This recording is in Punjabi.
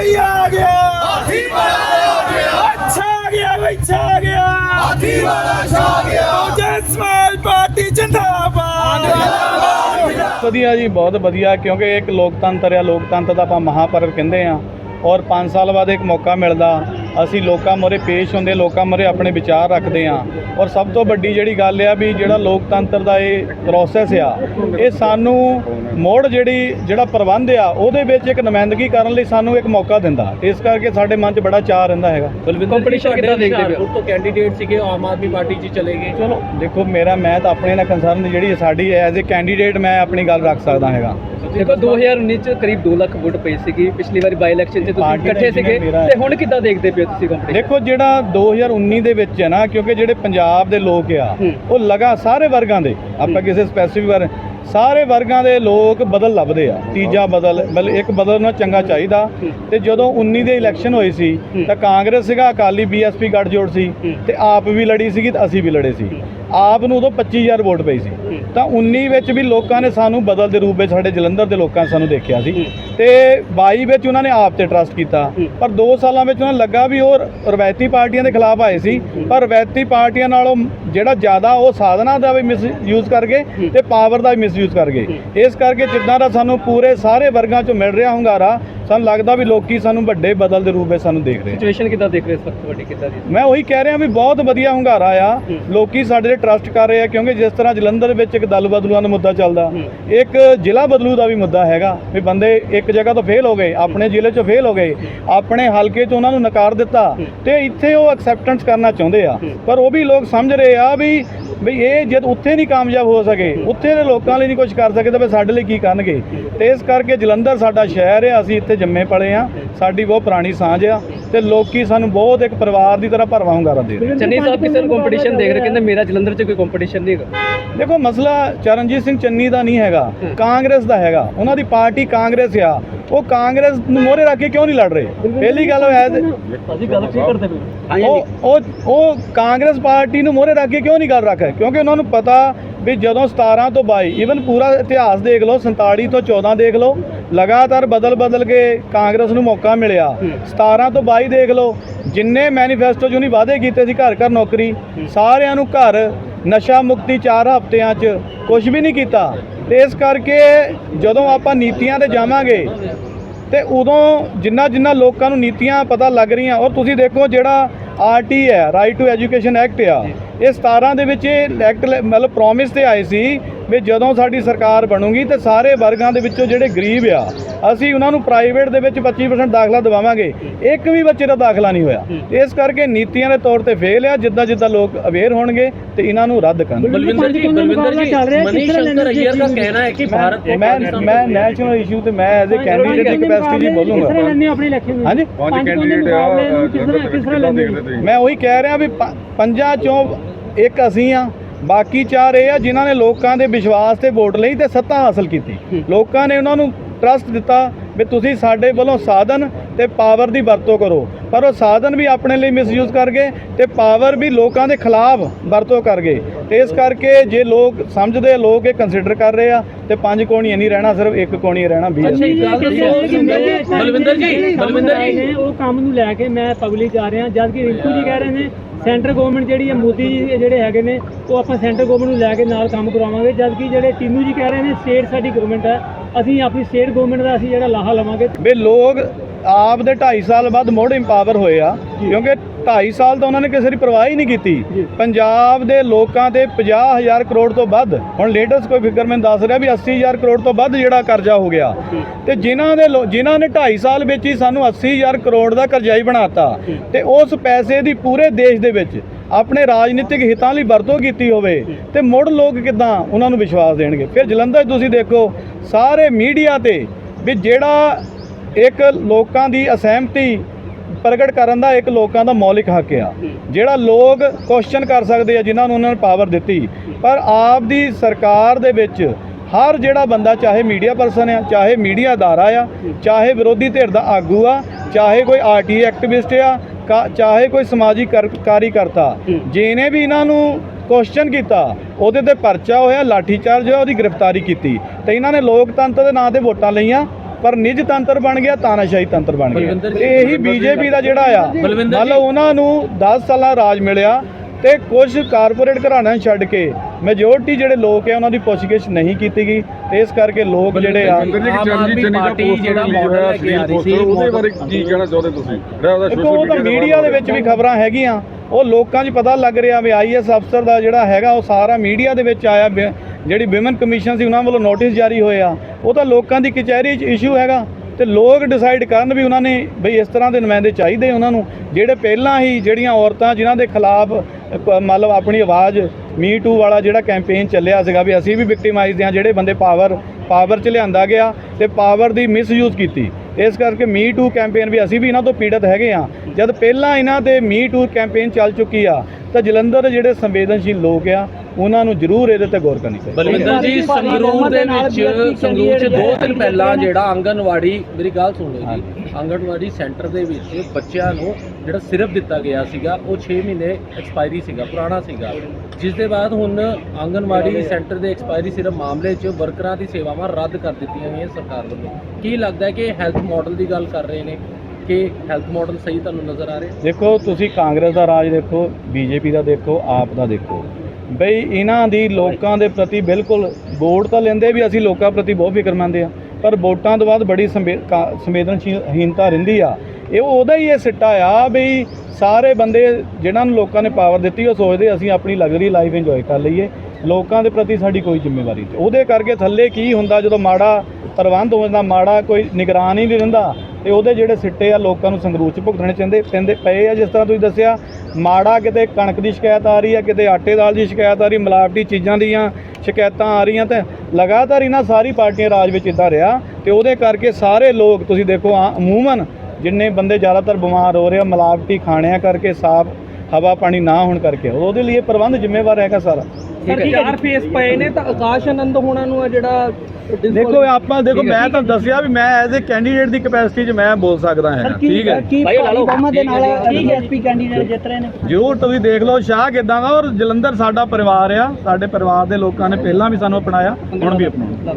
ਬਈ ਆ ਗਿਆ। ਹਾਥੀ ਵਾਲਾ ਆ ਗਿਆ। ਅੱਛਾ ਗਿਆ ਬਈ ਛਾ ਗਿਆ। ਹਾਥੀ ਵਾਲਾ ਛਾ ਗਿਆ। ਬਹੁਜਨ ਸਮਾਜ ਪਾਰਟੀ ਜਿੰਦਾਬਾਦ। ਵਧੀਆ ਜੀ ਬਹੁਤ ਵਧੀਆ ਕਿਉਂਕਿ ਇੱਕ ਲੋਕਤੰਤਰ ਆ ਲੋਕਤੰਤਰ ਦਾ ਆਪਾਂ ਮਹਾਪਰਵ ਕਹਿੰਦੇ ਆ। ਔਰ 5 ਸਾਲ ਬਾਅਦ ਇੱਕ ਮੌਕਾ ਮਿਲਦਾ। ਅਸੀਂ ਲੋਕਾਂ ਮੋਰੇ ਪੇਸ਼ ਹੁੰਦੇ ਲੋਕਾਂ ਮੋਰੇ ਆਪਣੇ ਵਿਚਾਰ ਰੱਖਦੇ ਆ ਔਰ ਸਭ ਤੋਂ ਵੱਡੀ ਜਿਹੜੀ ਗੱਲ ਆ ਵੀ ਜਿਹੜਾ ਲੋਕਤੰਤਰ ਦਾ ਇਹ ਪ੍ਰੋਸੈਸ ਆ ਇਹ ਸਾਨੂੰ ਮੋੜ ਜਿਹੜੀ ਜਿਹੜਾ ਪ੍ਰਬੰਧ ਆ ਉਹਦੇ ਵਿੱਚ ਇੱਕ ਨੁਮਾਇੰਦਗੀ ਕਰਨ ਲਈ ਸਾਨੂੰ ਇੱਕ ਮੌਕਾ ਦਿੰਦਾ। ਇਸ ਕਰਕੇ ਸਾਡੇ ਮਨ 'ਚ ਬੜਾ ਚਾਅ ਰਹਿੰਦਾ ਹੈਗਾ। ਕੰਪੀਟੀਸ਼ਨ ਕਿੱਦਾਂ ਦੇਖਦੇ ਹੋ ਤੋਂ ਕੈਂਡੀਡੇਟ ਸੀਗੇ ਆਮ ਆਦਮੀ ਪਾਰਟੀ 'ਚ ਚਲੇ ਗਏ। ਚਲੋ ਦੇਖੋ ਮੇਰਾ ਮੈਂ ਤਾਂ ਆਪਣੇ ਨਾਲ ਕੰਸਰਨ ਜਿਹੜੀ ਸਾਡੀ ਐਜ਼ ਅ ਕੈਂਡੀਡੇਟ ਮੈਂ ਆਪਣੀ ਗੱਲ ਰੱਖ ਸਕਦਾ ਹੈਗਾ। ਦੇਖੋ 2019 ਚ ਕਰੀਬ 2 ਲੱਖ ਵੋਟ ਪਈ ਸੀਗੀ ਪਿਛਲੀ ਵਾਰੀ ਬਾਈ ਇਲੈਕਸ਼ਨ 'ਚ ਤੁਸੀਂ ਇਕੱਠੇ ਸੀਗੇ ਤੇ ਹੁਣ ਕਿੱਦਾਂ ਦੇਖਦੇ ਪਿਓ ਤੁਸੀਂ ਕੰਪੀਟੀਸ਼ਨ ਦੇਖੋ ਜਿਹੜਾ 2019 ਦੇ ਵਿੱਚ ਹੈ ਨਾ ਕਿਉਂਕਿ ਜਿਹੜੇ ਪੰਜਾਬ ਦੇ ਲੋਕ ਆ। ਉਹ ਲਗਾ ਸਾਰੇ ਵਰਗਾਂ ਦੇ ਆਪਾਂ ਕਿਸੇ ਸਪੈਸੀਫਿਕ ਵਰ ਸਾਰੇ ਵਰਗਾਂ ਦੇ ਲੋਕ ਬਦਲ ਲੱਭਦੇ ਆ ਤੀਜਾ ਬਦਲ ਮਤਲਬ ਇੱਕ ਬਦਲ ਨਾਲ ਚੰਗਾ ਚਾਹੀਦਾ। ਤੇ ਜਦੋਂ 19 ਦੇ ਇਲੈਕਸ਼ਨ ਹੋਏ ਸੀ। ਤਾਂ ਕਾਂਗਰਸ ਸੀਗਾ ਅਕਾਲੀ ਬੀਐਸਪੀ ਗੱਠਜੋੜ ਸੀ। ਤੇ ਆਪ ਵੀ ਲੜੀ ਸੀਗੀ ਤੇ ਅਸੀਂ ਵੀ ਲੜੇ ਸੀ ਆਪ ਨੂੰ ਉਦੋਂ 25000 ਵੋਟ ਪਈ ਸੀ। ਤਾਂ 19 ਵਿੱਚ ਵੀ ਲੋਕਾਂ ਨੇ ਸਾਨੂੰ ਬਦਲ ਦੇ ਰੂਪ ਵਿੱਚ ਸਾਡੇ ਜਲੰਧਰ ਦੇ ਲੋਕਾਂ ਨੇ ਸਾਨੂੰ ਦੇਖਿਆ ਸੀ। ਤੇ 22 ਵਿੱਚ ਉਹਨਾਂ ਨੇ ਆਪ ਤੇ ਟਰਸਟ ਕੀਤਾ। ਪਰ 2 ਸਾਲਾਂ ਵਿੱਚ ਉਹਨਾਂ ਨੂੰ ਲੱਗਾ ਵੀ ਉਹ ਰਵਾਇਤੀ ਪਾਰਟੀਆਂ ਦੇ ਖਿਲਾਫ ਆਏ ਸੀ ਪਰ ਰਵਾਇਤੀ ਪਾਰਟੀਆਂ ਨਾਲੋਂ ਜਿਹੜਾ ਜ਼ਿਆਦਾ ਉਹ ਸਾਧਨਾ ਦਾ ਵੀ ਮਿਸਯੂਜ਼ ਕਰ ਗਏ। ਤੇ ਪਾਵਰ ਦਾ ਵੀ ਮਿਸਯੂਜ਼ ਕਰ ਗਏ ਇਸ ਕਰਕੇ ਜਿੱਦਾਂ ਦਾ ਸਾਨੂੰ ਪੂਰੇ ਸਾਰੇ ਵਰਗਾਂ 'ਚੋਂ ਮਿਲ ਰਿਹਾ ਹੁੰਗਾਰਾ ਸਾਨੂੰ ਲੱਗਦਾ ਵੀ ਲੋਕੀ ਸਾਨੂੰ ਵੱਡੇ ਬਦਲ ਦੇ ਰੂਪ ਵਿੱਚ ਸਾਨੂੰ ਦੇਖ ਰਹੇ। ਸਿਚੁਏਸ਼ਨ ਕਿੱਦਾਂ ਦੇਖ ਰਹੇ ਵਕਤ ਵੱਡੀ ਕਿੱਦਾਂ ਦੀ ਮੈਂ ਉਹੀ ਕਹਿ ਰਿਹਾ ਵੀ ਬਹੁਤ ਵਧੀਆ ਹੁੰਗਾਰਾ ਆ। ਲੋਕੀ ਸਾਡੇ ਤੇ ਟਰਸਟ ਕਰ ਰਹੇ ਆ ਕਿਉਂਕਿ ਜਿਸ ਤਰ੍ਹਾਂ ਜਲੰਧਰ ਵਿੱਚ ਇੱਕ ਦਲ ਬਦਲੂਆਂ ਦਾ ਮੁੱਦਾ ਚੱਲਦਾ। ਇੱਕ ਜ਼ਿਲ੍ਹਾ ਬਦਲੂ ਦਾ ਵੀ ਮੁੱਦਾ ਹੈਗਾ ਵੀ ਬੰਦੇ ਇੱਕ ਜਗ੍ਹਾ ਤੋਂ ਫੇਲ ਹੋ ਗਏ ਆਪਣੇ ਜ਼ਿਲ੍ਹੇ 'ਚੋਂ ਫੇਲ ਹੋ ਗਏ ਆਪਣੇ ਹਲਕੇ 'ਚ ਉਹਨਾਂ ਨੂੰ ਨਕਾਰ ਦਿੱਤਾ। ਤੇ ਇੱਥੇ ਉਹ ਐਕਸੈਪਟੈਂਸ ਕਰਨਾ ਚਾਹੁੰਦੇ ਆ। ਪਰ ਉਹ ਵੀ ਲੋਕ ਸਮਝ ਰਹੇ ਆ ਵੀ ਵੀ ਇਹ ਜਦ ਉੱਥੇ ਨਹੀਂ ਕਾਮਯਾਬ ਹੋ ਸਕੇ, ਉੱਥੇ ਦੇ ਲੋਕਾਂ ਲਈ ਨਹੀਂ ਕੁਝ ਕਰ ਸਕੇ, ਤਾਂ ਫਿਰ ਸਾਡੇ ਲਈ ਕੀ ਕਰਨਗੇ? ਤੇ ਇਸ ਕਰਕੇ ਜਲੰਧਰ ਸਾਡਾ ਸ਼ਹਿਰ ਹੈ ਅਸੀਂ ਇੱਥੇ ਜੰਮੇ ਪਲੇ ਆ, ਸਾਡੀ ਬਹੁਤ ਪੁਰਾਣੀ ਸਾਂਝ ਆ, ਤੇ ਲੋਕੀ ਸਾਨੂੰ ਬਹੁਤ ਇੱਕ ਪਰਿਵਾਰ ਦੀ ਤਰ੍ਹਾਂ ਭਰਵਾਂ ਹੁੰਗਾਰਾ ਦੇ ਰਹੇ ਚੰਨੀ ਸਾਹਿਬ, ਕਿਸੇ ਨੂੰ ਕੰਪੀਟੀਸ਼ਨ ਦੇਖ ਰਹੇ ਕਹਿੰਦੇ ਮੇਰਾ ਜਲੰਧਰ 'ਚ ਕੋਈ ਕੰਪੀਟੀਸ਼ਨ ਨਹੀਂ ਹੈਗਾ। ਦੇਖੋ ਮਸਲਾ ਚਰਨਜੀਤ ਸਿੰਘ ਚੰਨੀ ਦਾ ਨਹੀਂ ਹੈਗਾ। ਕਾਂਗਰਸ ਦਾ ਹੈਗਾ ਉਹਨਾਂ ਦੀ ਪਾਰਟੀ ਕਾਂਗਰਸ ਆ ਉਹ ਕਾਂਗਰਸ ਨੂੰ ਮੋਹਰੇ ਰੱਖ ਕੇ ਕਿਉਂ ਨਹੀਂ ਲੜ ਰਹੇ? ਪਹਿਲੀ ਗੱਲ ਉਹ ਹੈ ਤੇ- ਭਾਜੀ ਗੱਲ ਕੀ ਕਰਦੇ ਪਏ? ਉਹ ਉਹ ਉਹ ਕਾਂਗਰਸ ਪਾਰਟੀ ਨੂੰ ਮੋਹਰੇ ਰੱਖ ਕੇ ਕਿਉਂ ਨਹੀਂ ਗੱਲ ਰੱਖ ਰਹੇ? ਕਿਉਂਕਿ ਉਹਨਾਂ ਨੂੰ ਪਤਾ ਵੀ ਜਦੋਂ 17 ਤੋਂ 22 ਈਵਨ ਪੂਰਾ ਇਤਿਹਾਸ ਦੇਖ ਲਓ 47 ਤੋਂ 14 ਦੇਖ ਲਓ ਲਗਾਤਾਰ ਬਦਲ ਬਦਲ ਕੇ ਕਾਂਗਰਸ ਨੂੰ ਮੌਕਾ ਮਿਲਿਆ। ਹੂੰ। 17 ਤੋਂ 22 ਦੇਖ ਲਓ ਜਿੰਨੇ ਮੈਨੀਫੈਸਟੋ ਉਹਨੇ ਵਾਅਦੇ ਕੀਤੇ ਸੀ ਘਰ ਘਰ ਨੌਕਰੀ ਸਾਰਿਆਂ ਨੂੰ ਘਰ ਨਸ਼ਾ ਮੁਕਤੀ 4 ਹਫ਼ਤਿਆਂ 'ਚ ਕੁਝ ਵੀ ਨਹੀਂ ਕੀਤਾ। ਤੇ ਇਸ ਕਰਕੇ ਜਦੋਂ ਆਪਾਂ ਨੀਤੀਆਂ ਤੇ ਜਾਵਾਂਗੇ, ਤੇ ਉਦੋਂ ਜਿੰਨਾ ਜਿੰਨਾ ਲੋਕਾਂ ਨੂੰ ਨੀਤੀਆਂ ਪਤਾ ਲੱਗ ਰਹੀਆਂ, ਔਰ ਤੁਸੀਂ ਦੇਖੋ ਜਿਹੜਾ ਆਰਟੀ ਹੈ ਰਾਈਟ ਟੂ ਐਜੂਕੇਸ਼ਨ ਐਕਟ ਆ, ਇਹ 17 ਦੇ ਵਿੱਚ ਇਹ ਐਕਟ ਮਤਲਬ ਪ੍ਰੋਮਿਸ ਤੇ ਆਏ ਸੀ ਵੀ ਜਦੋਂ ਸਾਡੀ ਸਰਕਾਰ ਬਣੂਗੀ ਤੇ ਸਾਰੇ ਵਰਗਾਂ ਦੇ ਵਿੱਚੋਂ ਜਿਹੜੇ ਗਰੀਬ ਆ ਅਸੀਂ ਉਹਨਾਂ ਨੂੰ ਪ੍ਰਾਈਵੇਟ ਦੇ ਵਿੱਚ 25% ਦਾਖਲਾ ਦਿਵਾਵਾਂਗੇ। ਇੱਕ ਵੀ ਬੱਚੇ ਦਾ ਦਾਖਲਾ ਨਹੀਂ ਹੋਇਆ। ਇਸ ਕਰਕੇ ਨੀਤੀਆਂ ਦੇ ਤੌਰ ਤੇ ਫੇਲ ਆ ਜਿੱਦਾਂ ਜਿੱਦਾਂ ਲੋਕ ਅਵੇਅਰ ਹੋਣਗੇ ਤੇ ਇਹਨਾਂ ਨੂੰ ਰੱਦ ਕਰਨ ਬਲਵਿੰਦਰ ਜੀ ਬਲਵਿੰਦਰ ਜੀ ਮਨੀਸ਼ ਸ਼ੰਕਰ ਮੈਂ ਮੈਂ ਨੈਸ਼ਨਲ ਇਸ਼ੂ ਤੇ ਮੈਂ ਐਜ਼ ਅ ਕੈਂਡੀਡੇਟ ਜੀ ਬੋਲੂੰਗਾ। ਮੈਂ ਉਹੀ ਕਹਿ ਰਿਹਾ ਵੀ ਪੰਜਾਂ ਚੋਂ ਇੱਕ ਅਸੀਂ ਆ। ਬਾਕੀ ਚਾਰ ਇਹ ਆ ਜਿਨ੍ਹਾਂ ਨੇ ਲੋਕਾਂ ਦੇ ਵਿਸ਼ਵਾਸ ਤੇ ਵੋਟ ਲਈ ਤੇ ਸੱਤਾ ਹਾਸਲ ਕੀਤੀ। ਲੋਕਾਂ ਨੇ ਉਹਨਾਂ ਨੂੰ ਟਰਸਟ ਦਿੱਤਾ ਵੀ ਤੁਸੀਂ ਸਾਡੇ ਵੱਲੋਂ ਸਾਧਨ ਤੇ ਪਾਵਰ ਦੀ ਵਰਤੋਂ ਕਰੋ। ਪਰ ਉਹ ਸਾਧਨ ਵੀ ਆਪਣੇ ਲਈ ਮਿਸਯੂਜ਼ ਕਰ ਗਏ ਤੇ ਪਾਵਰ ਵੀ ਲੋਕਾਂ ਦੇ ਖਿਲਾਫ ਵਰਤੋਂ ਕਰ ਗਏ। ਤੇ ਇਸ ਕਰਕੇ ਜੇ ਲੋਕ ਸਮਝਦੇ ਆ, ਲੋਕ ਇਹ ਕੰਸੀਡਰ ਕਰ ਰਹੇ ਆ ਤੇ ਪੰਜ ਕੋਣੀਆਂ ਨਹੀਂ ਰਹਿਣਾ ਸਿਰਫ ਇੱਕ ਕੋਣੀ ਰਹਿਣਾ ਵੀ ਬਲਵਿੰਦਰ ਜੀ ਬਲਵਿੰਦਰ ਜੀ ਉਹ ਕੰਮ ਨੂੰ ਲੈ ਕੇ ਮੈਂ ਪਬਲਿਕ ਆ ਰਿਹਾ ਜਦ ਕਿ ਰਿੰਕੂ ਜੀ ਕਹਿ ਰਹੇ ਨੇ ਸੈਂਟਰ ਗਵਰਨਮੈਂਟ ਜਿਹੜੀ ਹੈ ਮੋਦੀ ਜੀ ਜਿਹੜੇ ਹੈਗੇ ਨੇ ਉਹ ਆਪਾਂ ਸੈਂਟਰ ਗਵਰਨਮੈਂਟ ਨੂੰ ਲੈ ਕੇ ਨਾਲ ਕੰਮ ਕਰਵਾਵਾਂਗੇ ਜਦ ਕਿ ਜਿਹੜੇ ਟੀਨੂ ਜੀ ਕਹਿ ਰਹੇ ਨੇ ਸਟੇਟ ਸਾਡੀ ਗਵਰਨਮੈਂਟ ਹੈ ਅਸੀਂ ਆਪਣੀ ਸਟੇਟ ਗਵਰਨਮੈਂਟ ਦਾ ਅਸੀਂ ਜਿਹੜਾ ਲਾਹਾ ਲਵਾਂਗੇ। ਵੀ ਲੋਕ ਆਪ ਦੇ 2.5 ਸਾਲ ਬਾਅਦ ਮੋੜ ਇੰਪਾਵਰ ਹੋਏ ਆ ਕਿਉਂਕਿ 2.5 ਸਾਲ ਤਾਂ ਉਹਨਾਂ ਨੇ ਕਿਸੇ ਦੀ ਪਰਵਾਹ ਹੀ ਨਹੀਂ ਕੀਤੀ। ਪੰਜਾਬ ਦੇ ਲੋਕਾਂ ਤੇ 50000 ਕਰੋੜ ਤੋਂ ਵੱਧ ਹੁਣ ਲੇਟੈਸਟ ਕੋਈ ਫਿਗਰ ਮੈਨੂੰ ਦੱਸ ਰਿਹਾ ਵੀ 80000 ਕਰੋੜ ਤੋਂ ਵੱਧ ਜਿਹੜਾ ਕਰਜ਼ਾ ਹੋ ਗਿਆ। ਤੇ ਜਿਨ੍ਹਾਂ ਦੇ ਜਿਨ੍ਹਾਂ ਨੇ 2.5 ਸਾਲ ਵਿੱਚ ਹੀ ਸਾਨੂੰ 80000 ਕਰੋੜ ਦਾ ਕਰਜ਼ਾਈ ਬਣਾਤਾ ਤੇ ਉਸ ਪੈਸੇ ਦੀ ਪੂਰੇ ਦੇਸ਼ ਦੇ ਵਿੱਚ ਆਪਣੇ ਰਾਜਨੀਤਿਕ ਹਿੱਤਾਂ ਲਈ ਵਰਤੋਂ ਕੀਤੀ ਹੋਵੇ ਤੇ ਮੁੜ ਲੋਕ ਕਿਦਾਂ ਉਹਨਾਂ ਨੂੰ ਵਿਸ਼ਵਾਸ ਦੇਣਗੇ? ਫਿਰ ਜਲੰਧਰ 'ਚ ਤੁਸੀਂ ਦੇਖੋ, ਸਾਰੇ ਮੀਡੀਆ ਤੇ ਵੀ ਜਿਹੜਾ ਇੱਕ ਲੋਕਾਂ ਦੀ ਅਸਹਿਮਤੀ ਪ੍ਰਗਟ ਕਰਨ ਦਾ ਇੱਕ ਲੋਕਾਂ ਦਾ ਮੌਲਿਕ ਹੱਕ ਆ। ਜਿਹੜਾ ਲੋਕ ਕੁਐਸਚਨ ਕਰ ਸਕਦੇ ਆ, ਜਿਨ੍ਹਾਂ ਨੂੰ ਉਹਨਾਂ ਨੇ ਪਾਵਰ ਦਿੱਤੀ। ਪਰ ਆਪ ਦੀ ਸਰਕਾਰ ਦੇ ਵਿੱਚ ਹਰ ਜਿਹੜਾ ਬੰਦਾ, ਚਾਹੇ ਮੀਡੀਆ ਪਰਸਨ ਆ, ਚਾਹੇ ਮੀਡੀਆ ਅਦਾਰਾ ਆ, ਚਾਹੇ ਵਿਰੋਧੀ ਧਿਰ ਦਾ ਆਗੂ ਆ, ਚਾਹੇ ਕੋਈ ਆਰਟੀ ਐਕਟਿਵਿਸਟ ਆ ਚਾਹੇ ਕੋਈ ਸਮਾਜਿਕ ਕਰ- ਕਾਰੀਕਰਤਾ ਜਿਹਨੇ ਵੀ ਇਹਨਾਂ ਨੂੰ ਕੁਐਸਚਨ ਕੀਤਾ ਉਹਦੇ ਤੇ ਪਰਚਾ ਹੋਇਆ ਲਾਠੀ ਚਾਰਜ ਹੋਇਆ ਉਹਦੀ ਗ੍ਰਿਫਤਾਰੀ ਕੀਤੀ। ਤੇ ਇਹਨਾਂ ਨੇ ਲੋਕਤੰਤਰ ਦੇ ਨਾਂ ਤੇ ਵੋਟਾਂ ਲਈਆਂ ਪਰ ਨਿਜ ਤੰਤਰ ਬਣ ਗਿਆ ਤਾਨਾਸ਼ਾਹੀ ਤੰਤਰ ਬਣ ਗਿਆ। ਇਹੀ ਬੀਜੇਪੀ ਦਾ ਜਿਹੜਾ ਆ ਲਓ ਉਹਨਾਂ ਨੂੰ 10 ਸਾਲਾਂ ਰਾਜ ਮਿਲਿਆ ਤੇ ਕੁਝ ਕਾਰਪੋਰੇਟ ਘਰਾਣਿਆਂ ਨੂੰ ਛੱਡ ਕੇ ਮੈਜੋਰਟੀ ਜਿਹੜੇ ਲੋਕ ਆ ਉਹਨਾਂ ਦੀ ਪੁੱਛਗਿੱਛ ਨਹੀਂ ਕੀਤੀ ਗਈ। ਇਸ ਕਰਕੇ ਲੋਕ ਜਿਹੜੇ ਆ ਪਾਰਟੀ ਜਿਹੜਾ ਮਾਡਲ ਲੈ ਕੇ ਆ ਰਹੀ ਸੀ ਉਹਦੇ ਬਾਰੇ ਕੀ ਕਹਿਣਾ ਚਾਹੁੰਦੇ ਤੁਸੀਂ? ਜਿਹੜਾ ਉਹਦਾ ਦੇਖੋ ਉਹ ਤਾਂ social media ਮੀਡੀਆ ਦੇ ਵਿੱਚ ਵੀ ਖਬਰਾਂ ਹੈਗੀਆਂ। ਉਹ ਲੋਕਾਂ 'ਚ ਪਤਾ ਲੱਗ ਰਿਹਾ ਵੀ ਆਈਐਸ ਅਫਸਰ ਦਾ ਜਿਹੜਾ ਹੈਗਾ ਉਹ ਸਾਰਾ ਮੀਡੀਆ ਦੇ ਵਿੱਚ ਆਇਆ। ਜਿਹੜੀ ਵਿਮਨ ਕਮਿਸ਼ਨ ਸੀ ਉਹਨਾਂ ਵੱਲੋਂ ਨੋਟਿਸ ਜਾਰੀ ਹੋਏ ਆ। ਉਹ ਤਾਂ ਲੋਕਾਂ ਦੀ ਕਚਹਿਰੀ 'ਚ ਇਸ਼ੂ ਹੈਗਾ। ਤੇ ਲੋਕ ਡਿਸਾਈਡ ਕਰਨ ਵੀ ਉਹਨਾਂ ਨੇ ਬਈ ਇਸ ਤਰ੍ਹਾਂ ਦੇ ਨੁਮਾਇੰਦੇ ਚਾਹੀਦੇ ਉਹਨਾਂ ਨੂੰ ਜਿਹੜੇ ਪਹਿਲਾਂ ਹੀ ਜਿਹੜੀਆਂ ਔਰਤਾਂ ਜਿਨ੍ਹਾਂ ਦੇ ਖਿਲਾਫ ਮਤਲਬ ਆਪਣੀ ਆਵਾਜ਼ ਮੀ ਟੂ ਵਾਲਾ ਜਿਹੜਾ ਕੈਂਪੇਨ ਚੱਲਿਆ ਸੀਗਾ ਵੀ ਅਸੀਂ ਵੀ ਵਿਕਟਿਮਾਈਜ਼ਡ ਹਾਂ, ਜਿਹੜੇ ਬੰਦੇ ਪਾਵਰ ਪਾਵਰ 'ਚ ਲਿਆਂਦਾ ਗਿਆ ਤੇ ਪਾਵਰ ਦੀ ਮਿਸਯੂਜ਼ ਕੀਤੀ। ਇਸ ਕਰਕੇ ਮੀ ਟੂ ਕੈਂਪੇਨ ਵੀ ਅਸੀਂ ਵੀ ਇਹਨਾਂ ਤੋਂ ਪੀੜਤ ਹੈਗੇ ਆ ਜਦ ਪਹਿਲਾਂ ਇਹਨਾਂ ਤੇ ਮੀ ਟੂ ਕੈਂਪੇਨ ਚੱਲ ਚੁੱਕੀ ਆ, ਤਾਂ ਜਲੰਧਰ ਦੇ ਜਿਹੜੇ ਸੰਵੇਦਨਸ਼ੀਲ ਲੋਕ ਆ ਉਹਨਾਂ ਨੂੰ ਜ਼ਰੂਰ ਇਹਦੇ ਤੇ ਗੌਰ ਕਰਨੀ ਚਾਹੀਦੀ ਬਲਵਿੰਦਰ ਜੀ ਸੰਗਰੂਰ ਦੇ ਵਿੱਚ ਸੰਗਰੂਰ 'ਚ ਦੋ ਦਿਨ ਪਹਿਲਾਂ ਜਿਹੜਾ ਆਂਗਨਵਾੜੀ ਮੇਰੀ ਗੱਲ ਸੁਣ ਲਓ ਜੀ ਆਂਗਨਵਾੜੀ ਸੈਂਟਰ ਦੇ ਵਿੱਚ ਬੱਚਿਆਂ ਨੂੰ ਜਿਹੜਾ ਸਿਰਫ ਦਿੱਤਾ ਗਿਆ ਸੀਗਾ ਉਹ 6 ਮਹੀਨੇ ਐਕਸਪਾਇਰੀ ਸੀਗਾ ਪੁਰਾਣਾ ਸੀਗਾ। ਜਿਸ ਦੇ ਬਾਅਦ ਹੁਣ ਆਂਗਨਵਾੜੀ ਸੈਂਟਰ ਦੇ ਐਕਸਪਾਇਰੀ ਸਿਰਫ ਮਾਮਲੇ 'ਚ ਵਰਕਰਾਂ ਦੀ ਸੇਵਾਵਾਂ ਰੱਦ ਕਰ ਦਿੱਤੀਆਂ ਗਈਆਂ ਸਰਕਾਰ ਵੱਲੋਂ। ਕੀ ਲੱਗਦਾ ਹੈ ਕਿ ਹੈਲਥ ਮਾਡਲ ਦੀ ਗੱਲ ਕਰ ਰਹੇ ਨੇ? ਕਿ ਹੈਲਥ ਮਾਡਲ ਸਹੀ ਤੁਹਾਨੂੰ ਨਜ਼ਰ ਆ ਰਿਹਾ? ਦੇਖੋ ਤੁਸੀਂ ਕਾਂਗਰਸ ਦਾ ਰਾਜ ਦੇਖੋ ਬੀਜੇਪੀ ਦਾ ਦੇਖੋ ਆਪ ਦਾ ਦੇਖੋ। ਬਈ ਇਹਨਾਂ ਦੀ ਲੋਕਾਂ ਦੇ ਪ੍ਰਤੀ ਬਿਲਕੁਲ ਵੋਟ ਤਾਂ ਲੈਂਦੇ ਵੀ ਅਸੀਂ ਲੋਕਾਂ ਪ੍ਰਤੀ ਬਹੁਤ ਫਿਕਰਮੰਦ ਆ ਪਰ ਵੋਟਾਂ ਤੋਂ ਬਾਅਦ ਬੜੀ ਸੰਵੇ- ਕਾ- ਸੰਵੇਦਨਸ਼ੀਲਹੀਨਤਾ ਰਹਿੰਦੀ ਆ। ਇਹ ਉਹਦਾ ਹੀ ਇਹ ਸਿੱਟਾ ਆ ਬਈ ਸਾਰੇ ਬੰਦੇ ਜਿਹਨਾਂ ਨੂੰ ਲੋਕਾਂ ਨੇ ਪਾਵਰ ਦਿੱਤੀ, ਉਹ ਸੋਚਦੇ ਅਸੀਂ ਆਪਣੀ ਲਗਜ਼ਰੀ ਲਾਈਫ ਇੰਜੋਏ ਕਰ ਲਈਏ। ਲੋਕਾਂ ਦੇ ਪ੍ਰਤੀ ਸਾਡੀ ਕੋਈ ਜ਼ਿੰਮੇਵਾਰੀ ਨਹੀਂ। ਉਹਦੇ ਕਰਕੇ ਥੱਲੇ ਕੀ ਹੁੰਦਾ ਜਦੋਂ ਮਾੜਾ ਪ੍ਰਬੰਧ ਹੋ ਜਾਂਦਾ, ਮਾੜਾ ਕੋਈ ਨਿਗਰਾਨ ਹੀ ਨਹੀਂ ਰਹਿੰਦਾ ਤੇ ਉਹਦੇ ਜਿਹੜੇ ਸਿੱਟੇ ਆ ਲੋਕਾਂ ਨੂੰ ਸੰਗਰੂਰ ਚ ਭੁਗਤਣੇ ਚਾਹੁੰਦੇ, ਪੈਂਦੇ ਪਏ ਆ, ਜਿਸ ਤਰ੍ਹਾਂ ਤੁਸੀਂ ਦੱਸਿਆ, ਮਾੜਾ ਕਿਤੇ ਕਣਕ ਦੀ ਸ਼ਿਕਾਇਤ ਆ ਰਹੀ ਆ, ਕਿਤੇ ਆਟੇ ਦਾਲ ਦੀ ਸ਼ਿਕਾਇਤ ਆ ਰਹੀ, ਮਿਲਾਵਟੀ ਚੀਜ਼ਾਂ ਦੀਆਂ ਸ਼ਿਕਾਇਤਾਂ ਆ ਰਹੀਆਂ ਤੇ ਲਗਾਤਾਰ ਇਹਨਾਂ ਸਾਰੀ ਪਾਰਟੀਆਂ ਰਾਜ ਵਿੱਚ ਇਦਾਂ ਰਿਹਾ ਤੇ ਉਹਦੇ ਕਰਕੇ ਸਾਰੇ ਲੋਕ, ਤੁਸੀਂ ਦੇਖੋ, ਆ ਅਮੂਮਨ ਜਿੰਨੇ ਬੰਦੇ ਜ਼ਿਆਦਾਤਰ ਬਿਮਾਰ ਹੋ ਰਹੇ ਆ, ਮਿਲਾਵਟੀ ਖਾਣਿਆਂ ਕਰਕੇ ਸਾਫ਼ ਹਵਾ ਪਾਣੀ ਨਾ ਹੋਣ ਕਰਕੇ, ਉਹਦੇ ਲਈ ਇਹ ਪ੍ਰਬੰਧ ਜ਼ਿੰਮੇਵਾਰ ਹੈਗਾ ਸਾਰਾ। ਸਰ ਚਾਰ ਫੇਸ ਪਏ ਨੇ ਤਾਂ ਆਕਾਸ਼ ਆਨੰਦ ਹੋਣਾ ਨੂੰ ਹੈ ਜਿਹੜਾ ਦੇਖੋ ਆਪਾਂ ਦੇਖੋ ਮੈਂ ਤਾਂ ਦੱਸਿਆ ਵੀ ਮੈਂ ਐਜ਼ ਅ ਕੈਂਡੀਡੇਟ ਦੀ ਕੈਪੈਸਿਟੀ 'ਚ ਮੈਂ ਬੋਲ ਸਕਦਾ ਹਾਂ। ਠੀਕ ਹੈ। ਕੀ ਭਾਈ ਲਾ ਲਓ। ਬਹੁਮਤ ਦੇ ਨਾਲ ਠੀਕ ਹੈ। ਐਸਪੀ ਕੈਂਡੀਡੇਟ ਜਿੱਤ ਰਹੇ ਨੇ। ਜ਼ਰੂਰ ਤੁਸੀਂ ਦੇਖ ਲਓ ਸ਼ਾਹ ਕਿਦਾਂ ਦਾ ਔਰ ਜਲੰਧਰ ਸਾਡਾ ਪਰਿਵਾਰ ਆ। ਸਾਡੇ ਪਰਿਵਾਰ ਦੇ ਲੋਕਾਂ ਨੇ ਪਹਿਲਾਂ ਵੀ ਸਾਨੂੰ ਅਪਣਾਇਆ ਹੁਣ ਵੀ ਅਪਣਾਉਣਾ।